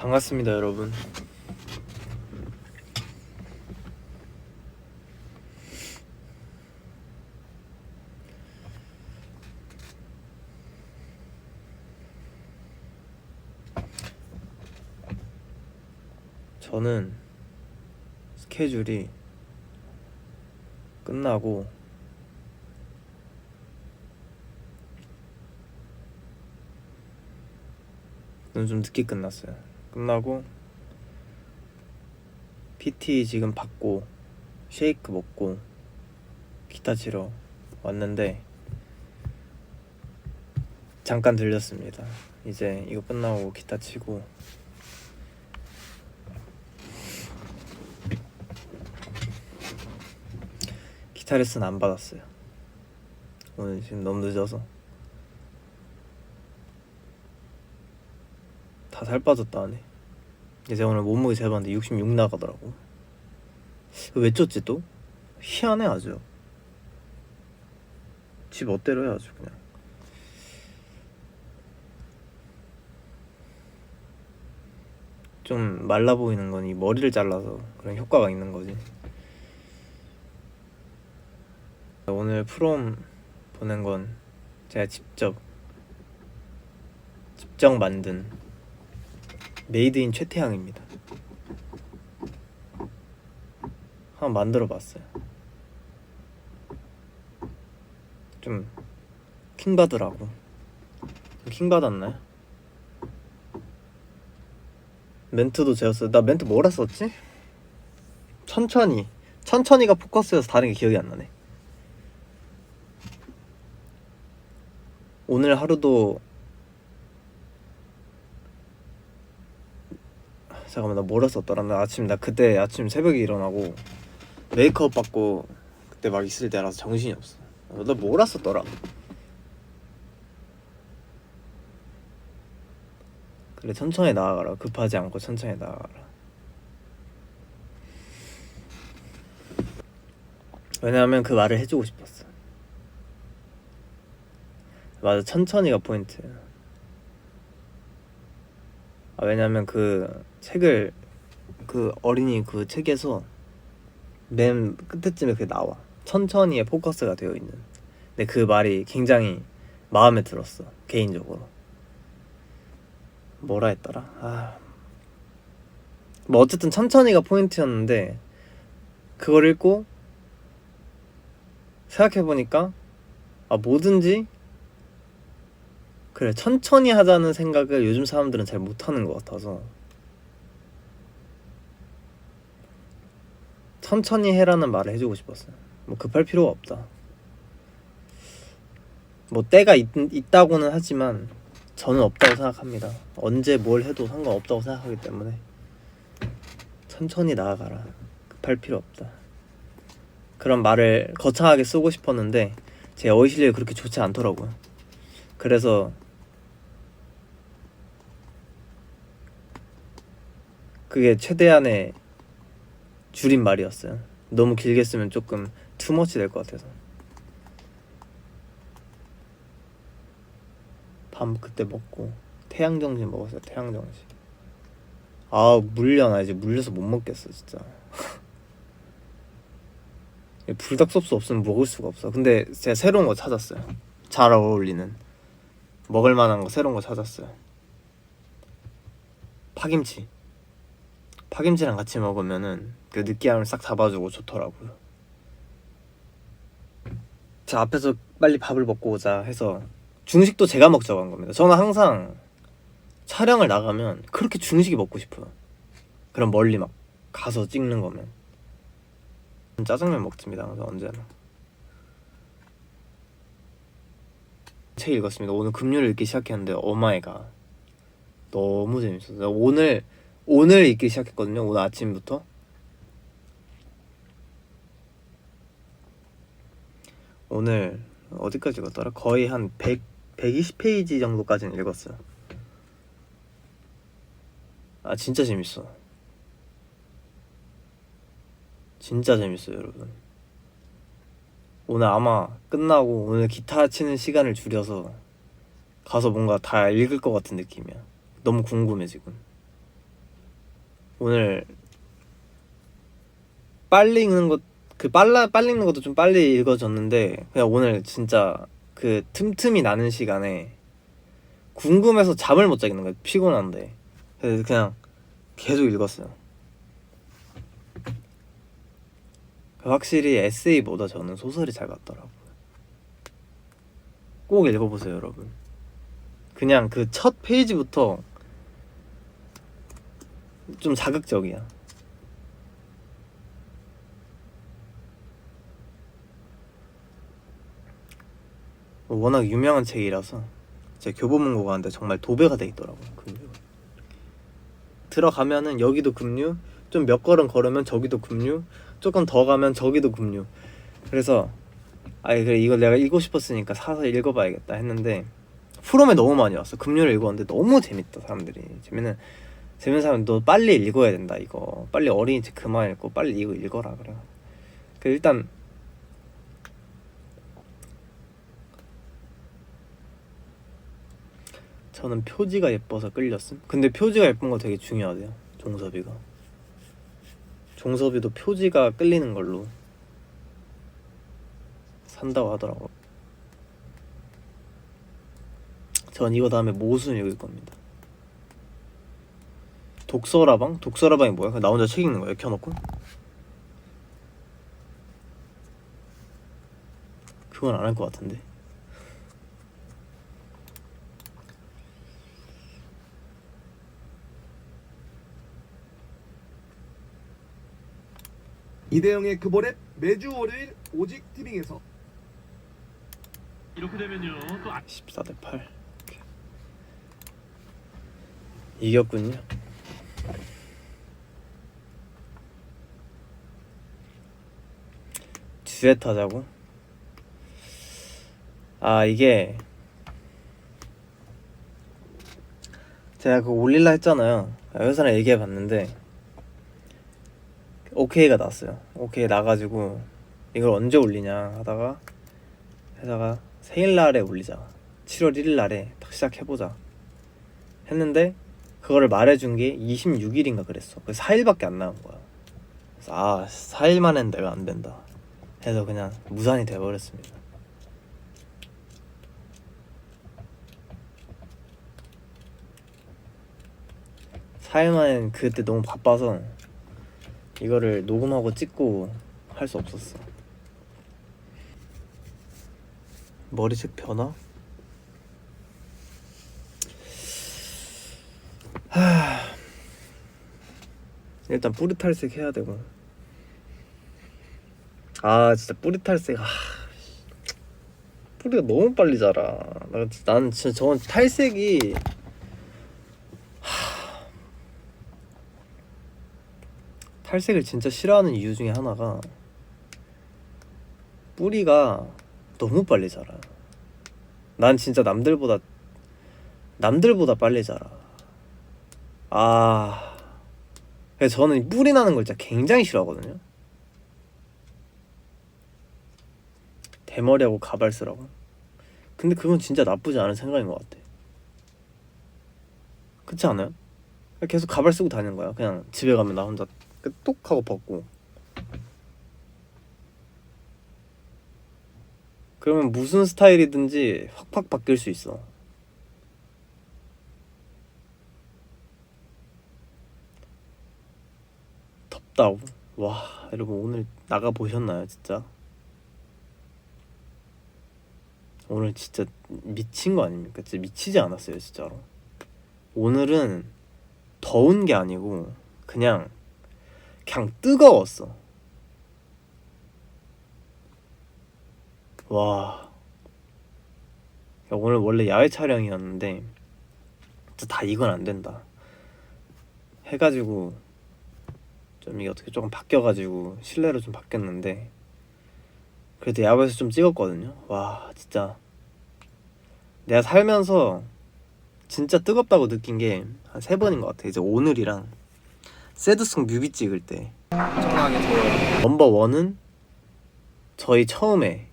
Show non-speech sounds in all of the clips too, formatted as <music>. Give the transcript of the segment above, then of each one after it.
반갑습니다, 여러분. 저는 스케줄이 끝나고 좀 늦게 끝났어요. 끝나고 PT 지금 받고 쉐이크 먹고 기타 치러 왔는데 잠깐 들렸습니다. 이제 이거 끝나고 기타 치고 기타 레슨 안 받았어요. 오늘 지금 너무 늦어서 다 살 빠졌다 하네. 이제 오늘 몸무게 재봤는데 66 나가더라고. 왜 쪘지 또? 희한해 아주. 집 멋대로 해 아주 그냥. 좀 말라 보이는 건 이 머리를 잘라서 그런 효과가 있는 거지. 오늘 프롬 보낸 건 제가 직접 직접 만든 메이드인 최태양입니다. 한번 만들어 봤어요. 좀 킹받으라고. 킹받았나요? 멘트도 제였어요. 나 멘트 뭐라 썼지? 천천히. 천천히가 포커스여서 다른 게 기억이 안 나네. 오늘 하루도 잠깐만 나 썼더라? 나 아침 나 그때 아침 새벽에 일어나고 메이크업 받고 그때 막 있을 때라서 정신이 없어. 어, 나 썼더라? 그래 천천히 나아가라. 급하지 않고 천천히 나아가라. 왜냐하면 그 말을 해주고 싶었어. 맞아 천천히가 포인트야. 아, 왜냐면 그 책을 그 어린이 그 책에서 맨 끝에쯤에 그게 나와. 천천히에 포커스가 되어 있는. 근데 그 말이 굉장히 마음에 들었어 개인적으로. 뭐라 했더라? 아 뭐 어쨌든 천천히가 포인트였는데 그걸 읽고 생각해보니까 아 뭐든지 그래 천천히 하자는 생각을 요즘 사람들은 잘 못하는 것 같아서 천천히 해라는 말을 해주고 싶었어요. 뭐 급할 필요가 없다. 뭐 때가 있, 있다고는 하지만 저는 없다고 생각합니다. 언제 뭘 해도 상관없다고 생각하기 때문에 천천히 나아가라. 급할 필요 없다. 그런 말을 거창하게 쓰고 싶었는데 제 어휘 실력이 그렇게 좋지 않더라고요. 그래서 그게 최대한의 줄임말이었어요. 너무 길게 쓰면 조금 투머치 될 것 같아서. 밥 그때 먹고 태양정신 먹었어요. 태양정신. 아 물려나 이제 물려서 못 먹겠어 진짜. <laughs> 불닭소스 없으면 먹을 수가 없어. 근데 제가 새로운 거 찾았어요. 잘 어울리는 먹을 만한 거 새로운 거 찾았어요. 파김치. 파김치랑 같이 먹으면은 그 느끼함을 싹 잡아주고 좋더라고요. 자 앞에서 빨리 밥을 먹고 오자 해서 중식도 제가 먹자고 한 겁니다. 저는 항상 촬영을 나가면 그렇게 중식이 먹고 싶어요. 그럼 멀리 막 가서 찍는 거면 짜장면 먹습니다. 항상 언제나. 책 읽었습니다. 오늘 금요일 읽기 시작했는데 오마이갓 너무 재밌었어요. 오늘 오늘 읽기 시작했거든요. 오늘 아침부터. 오늘 어디까지 읽었더라? 거의 한 100, 120페이지 정도까지는 읽었어요. 아 진짜 재밌어. 진짜 재밌어요, 여러분. 오늘 아마 끝나고 오늘 기타 치는 시간을 줄여서 가서 뭔가 다 읽을 것 같은 느낌이야. 너무 궁금해 지금. 오늘 빨리 읽는 것 그 빨라 빨리 읽는 것도 좀 빨리 읽어졌는데 그냥 오늘 진짜 그 틈틈이 나는 시간에 궁금해서 잠을 못 자겠는 거예요. 피곤한데. 그래서 그냥 계속 읽었어요. 확실히 에세이보다 저는 소설이 잘 같더라고요. 꼭 읽어보세요 여러분. 그냥 그 첫 페이지부터 좀 자극적이야. 워낙 유명한 책이라서 제가 교보문고 가는데 정말 도배가 돼 있더라고요 금류가 들어가면은 여기도 금류 좀 몇 걸음 걸으면 저기도 금류 조금 더 가면 저기도 금류. 그래서 아이 그래 이걸 내가 읽고 싶었으니까 사서 읽어봐야겠다 했는데 프롬에 너무 많이 왔어. 금류를 읽었는데 너무 재밌다 사람들이. 재밌는 재밌는 사람 너 빨리 읽어야 된다 이거 빨리 어린이 책 그만 읽고 빨리 이거 읽어라 그래 그 일단 저는 표지가 예뻐서 끌렸음. 근데 표지가 예쁜 거 되게 중요하대요. 종섭이가. 종섭이도 표지가 끌리는 걸로 산다고 하더라고. 전 이거 다음에 모순 읽을 겁니다. 독서라방? 독서라방이 뭐야? 나 혼자 책 읽는 거야? 켜놓고? 그건 안 할 것 같은데. 이대영의 그볼의 매주 월요일 오직 티빙에서 이렇게 되면요 또 아- 14대 8 이겼군요 듀엣 하자고? 아 이게 제가 그거 올릴라 했잖아요. 회사랑 얘기해 봤는데 오케이가 났어요. 오케이 나가지고 이걸 언제 올리냐 하다가 회사가 생일날에 올리자. 7월 1일날에 딱 시작해보자 했는데 그거를 말해준 게 26일인가 그랬어. 그래서 4일밖에 안 남은 거야. 그래서 아 4일만엔 내가 안 된다. 해서 그냥 무산이 돼버렸습니다. 사일 만엔 그때 너무 바빠서 이거를 녹음하고 찍고 할 수 없었어. 머리색 변화? 하... 일단 뿌리 탈색 해야 되고. 아 진짜 뿌리 탈색 아... 뿌리가 너무 빨리 자라. 나는 진짜 저건 탈색이 하... 탈색을 진짜 싫어하는 이유 중에 하나가 뿌리가 너무 빨리 자라. 난 진짜 남들보다 남들보다 빨리 자라. 아, 그래서 저는 뿌리 나는 걸 진짜 굉장히 싫어하거든요. 대머리하고 가발 쓰라고. 근데 그건 진짜 나쁘지 않은 생각인 것 같아. 그렇지 않아요? 계속 가발 쓰고 다니는 거야. 그냥 집에 가면 나 혼자 똑 하고 벗고. 그러면 무슨 스타일이든지 확확 바뀔 수 있어. 덥다고? 와, 여러분 오늘 나가 보셨나요, 진짜? 오늘 진짜 미친 거 아닙니까? 진짜 미치지 않았어요, 진짜로. 오늘은 더운 게 아니고 그냥 그냥 뜨거웠어. 와. 야, 오늘 원래 야외 촬영이었는데 진짜 다 이건 안 된다. 해가지고 좀 이게 어떻게 조금 바뀌어가지고 실내로 좀 바뀌었는데 그래도 야외에서 좀 찍었거든요. 와 진짜 내가 살면서 진짜 뜨겁다고 느낀 게 한 세 번인 것 같아. 이제 오늘이랑 새드송 뮤비 찍을 때 엄청나게 더워요. 넘버 원은 저희 처음에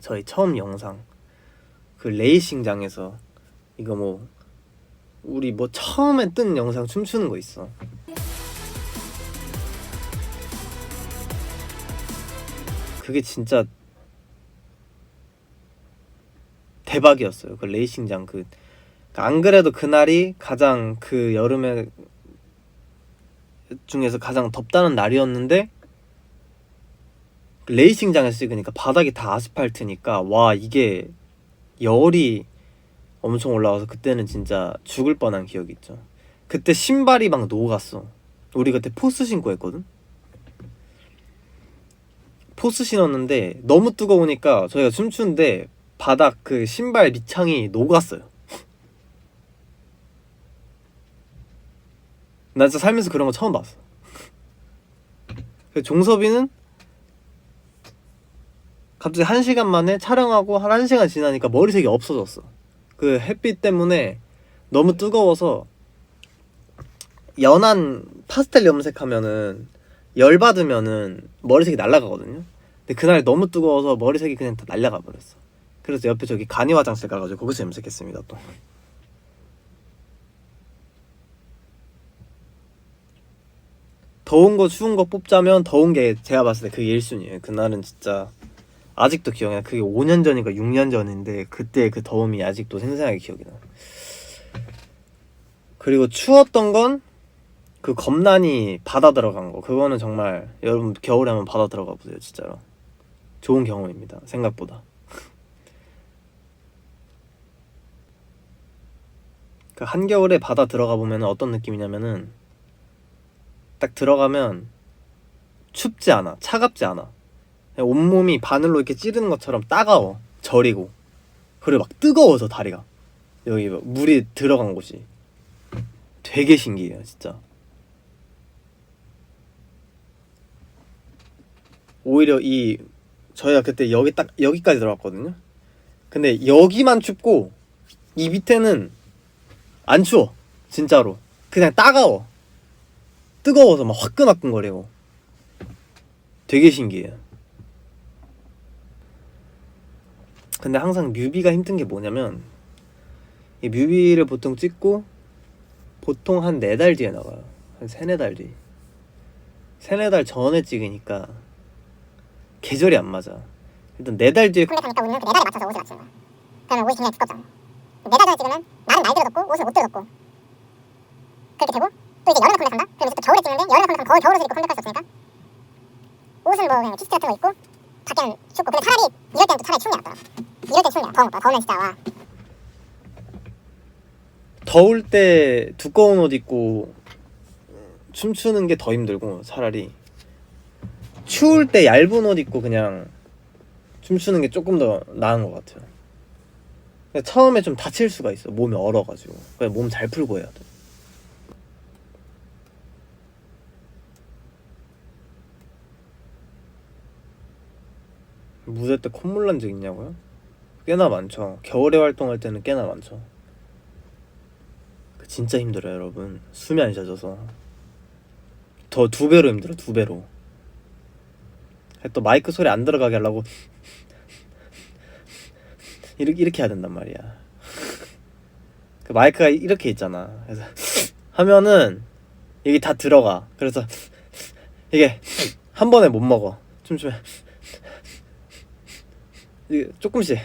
저희 처음 영상 그 레이싱장에서 이거 뭐 우리 뭐 처음에 뜬 영상 춤추는 거 있어. 그게 진짜 대박이었어요. 그 레이싱장 그. 안 그래도 그날이 가장 그 여름에 중에서 가장 덥다는 날이었는데 레이싱장에서 찍으니까 바닥이 다 아스팔트니까 와 이게 열이 엄청 올라와서 그때는 진짜 죽을 뻔한 기억이 있죠. 그때 신발이 막 녹았어. 우리 그때 포스 신고 했거든. 포스 신었는데 너무 뜨거우니까 저희가 춤추는데 바닥 그 신발 밑창이 녹았어요. 나 진짜 살면서 그런 거 처음 봤어. 그 종섭이는 갑자기 한 시간 만에 촬영하고 한 1시간 지나니까 머리색이 없어졌어. 그 햇빛 때문에 너무 뜨거워서 연한 파스텔 염색하면은 열 받으면은 머리색이 날아가거든요. 근데 그날 너무 뜨거워서 머리색이 그냥 다 날아가 버렸어. 그래서 옆에 저기 간이 화장실 가가지고 거기서 염색했습니다 또. 더운 거 추운 거 뽑자면 더운 게 제가 봤을 때 그게 1순위예요. 그날은 진짜 아직도 기억이 나. 그게 5년 전인가 6년 전인데 그때 그 더움이 아직도 생생하게 기억이 나. 그리고 추웠던 건 그 겁난이 바다 들어간 거. 그거는 정말 여러분 겨울에 한번 바다 들어가 보세요, 진짜로. 좋은 경험입니다. 생각보다. <laughs> 그 한겨울에 바다 들어가 보면 어떤 느낌이냐면은 딱 들어가면 춥지 않아, 차갑지 않아. 온몸이 바늘로 이렇게 찌르는 것처럼 따가워, 저리고. 그리고 막 뜨거워서 다리가 여기 막 물이 들어간 곳이 되게 신기해요, 진짜. 오히려 이 저희가 그때 여기 딱 여기까지 들어갔거든요. 근데 여기만 춥고 이 밑에는 안 추워, 진짜로. 그냥 따가워. 뜨거워서 막 화끈화끈거리고 되게 신기해요. 근데 항상 뮤비가 힘든 게 뭐냐면 이 뮤비를 보통 찍고 보통 한 네 달 뒤에 나와요. 한 세네 달 뒤. 세네 달 전에 찍으니까 계절이 안 맞아. 일단 네 달 뒤에 컴백하니까 우리는 그 네 달에 맞춰서 옷을 맞추는 거야. 그러면 옷이 굉장히 두껍잖아. 네 달 전에 찍으면 나는 날 들어 덮고 옷을 못 들어 덮고 그렇게 되고 또 이제 여름에 컴백한다? 그럼 이제 또 겨울에 찍는데 여름에 컴백하면 거울 겨울 옷을 입고 컴백할 수 없으니까 옷은 뭐 그냥 티셔츠 같은 거 입고 밖에는 춥고 근데 차라리 이럴 때는 또 차라리 추운 게 낫더라. 이럴 때. 더운 거 더우면 진짜 와 더울 때 두꺼운 옷 입고 춤추는 게 더 힘들고 차라리 추울 때 얇은 옷 입고 그냥 춤추는 게 조금 더 나은 것 같아요. 근데 처음에 좀 다칠 수가 있어. 몸이 얼어가지고. 그냥 몸 잘 풀고 해야 돼. 무대 때 콧물 난 적 있냐고요? 꽤나 많죠. 겨울에 활동할 때는 꽤나 많죠. 그 진짜 힘들어요, 여러분. 숨이 안 쉬어져서. 더 두 배로 힘들어, 두 배로. 또 마이크 소리 안 들어가게 하려고 <laughs> 이렇게 이렇게 해야 된단 말이야. 그 마이크가 이렇게 있잖아. 그래서 하면은 이게 다 들어가. 그래서 이게 한 번에 못 먹어. 춤추면 이게 조금씩.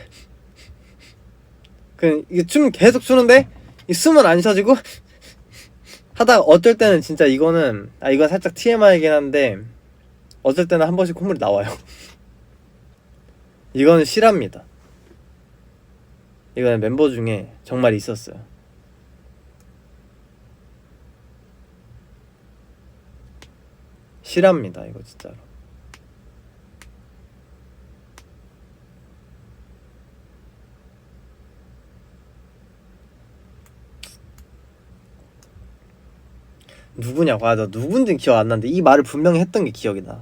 그 이게 춤 계속 추는데 이 숨은 안 쉬어지고 <laughs> 하다가 어쩔 때는 진짜 이거는 아 이건 살짝 TMI이긴 한데 어쩔 때는 한 번씩 콧물이 나와요. <laughs> 이거는 실합니다. 이거는 멤버 중에 정말 있었어요. 실합니다. 이거 진짜로. 누구냐고 아나 누군지 기억 안 나는데 이 말을 분명히 했던 게 기억이 나.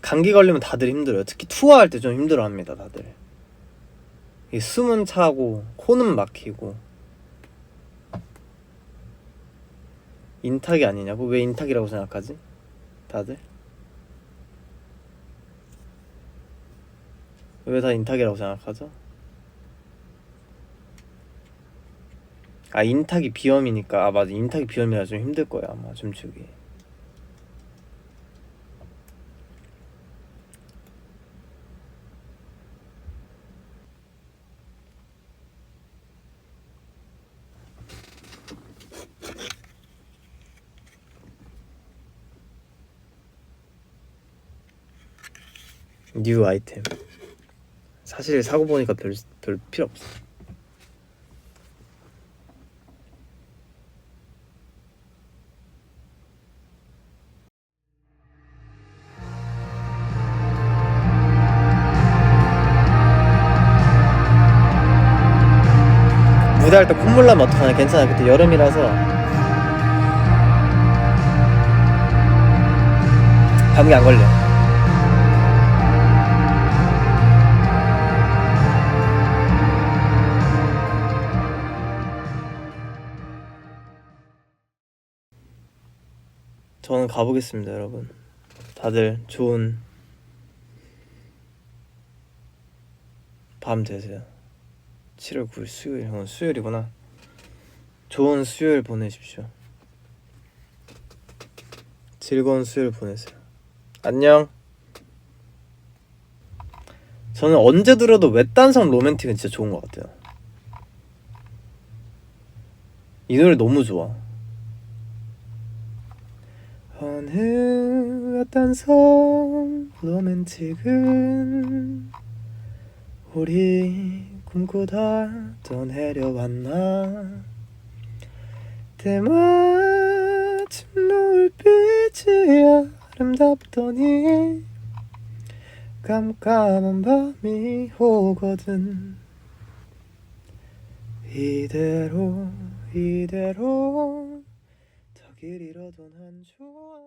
감기 걸리면 다들 힘들어요. 특히 투어할 때 좀 힘들어합니다, 다들. 이 숨은 차고 코는 막히고 인탁이 아니냐고? 왜 인탁이라고 생각하지? 다들? 왜 다 인탁이라고 생각하죠? 아 인탁이 비염이니까. 아 맞아. 인탁이 비염이라 좀 힘들 거야 아마 춤추기 뉴 아이템. 사실 사고 보니까 별, 별 필요 없어 무대할 때 콧물 나면 어떡하냐. 괜찮아. 그때 여름이라서. 감기 안 걸려. 저는 가보겠습니다 여러분. 다들 좋은 밤 되세요 7월 9일 수요일 어, 수요일이구나. 좋은 수요일 보내십시오. 즐거운 수요일 보내세요. 안녕. 저는 언제 들어도 외딴섬 로맨틱은 진짜 좋은 것 같아요. 이 노래 너무 좋아. 어느 외딴섬 로맨틱은 우리 꿈꾸다 떠내려왔나? 때마침 노을빛이 아름답더니 깜깜한 밤이 오거든. 이대로 이대로 더 길 잃어도 난 좋아